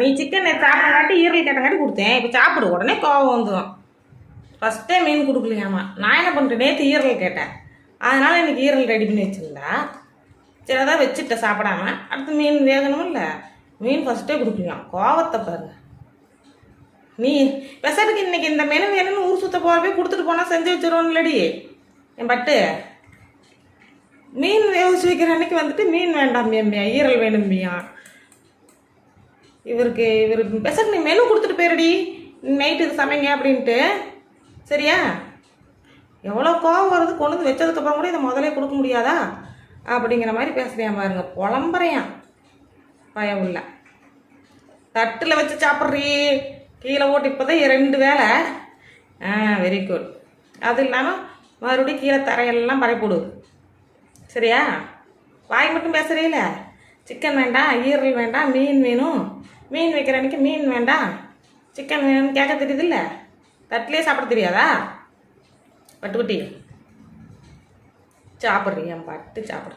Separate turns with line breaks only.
நீ சிக்கன் சாப்பிடங்காட்டி ஈரல் கேட்டங்காட்டி கொடுத்தேன். இப்போ சாப்பிடு. உடனே கோவம் வந்துடும் ஃபஸ்ட்டே மீன் கொடுக்கலையாமா? நான் என்ன பண்ணுறேன் நேற்று ஈரல் கேட்டேன். அதனால் எனக்கு ஈரல் ரெடி பண்ணி வச்சிருந்தா. சரி அதான் வச்சுட்டேன் சாப்பிடாம. அடுத்து மீன் வேகணும் இல்லை மீன் ஃபஸ்ட்டே கொடுக்கலையாம். கோவத்தை பாருங்க. நீ பெசருக்கு இன்னைக்கு இந்த மெனு வேணும்னு ஊர் சுத்த போகிறப்பே கொடுத்துட்டு போனால் செஞ்சு வச்சிருவோம் இல்லடி என் பட்டு. மீன் வேக வைக்கிற அன்னைக்கு வந்துட்டு மீன் வேண்டாம் பியா ஈரல் வேணும்பியான் இவருக்கு இவருக்கு பெசக்கு நீ மெனு கொடுத்துட்டு போயிருடி. நைட்டு இது சமைங்க அப்படின்ட்டு. சரியா? எவ்வளோ கோவம் வருது கொண்டு வந்து வச்சதுக்கப்புறம் கூட இதை முதலே கொடுக்க முடியாதா? அப்படிங்கிற மாதிரி பேசுகிறேன் பாருங்க. புலம்புறையான் பயம் இல்லை. தட்டில் வச்சு சாப்பிட்றீ. கீழே ஓட்டு இப்போ தான் ரெண்டு வேலை ஆ வெரி குட் அது இல்லாமல் மறுபடியும் கீழே தரையெல்லாம் பறைப்போடு சரியா? வாய் மட்டும் பேசுகிறீங்களே சிக்கன் வேண்டாம் ஈரல் வேண்டாம் மீன் வேணும். மீன் வைக்கிற அன்னைக்கு மீன் வேண்டாம் சிக்கன் வேணும்னு கேட்க தெரியுது இல்லை தட்டிலே சாப்பிட தெரியாதா? பட்டுக்குட்டி. சாப்பிட்றீ பட்டு சாப்பிடு.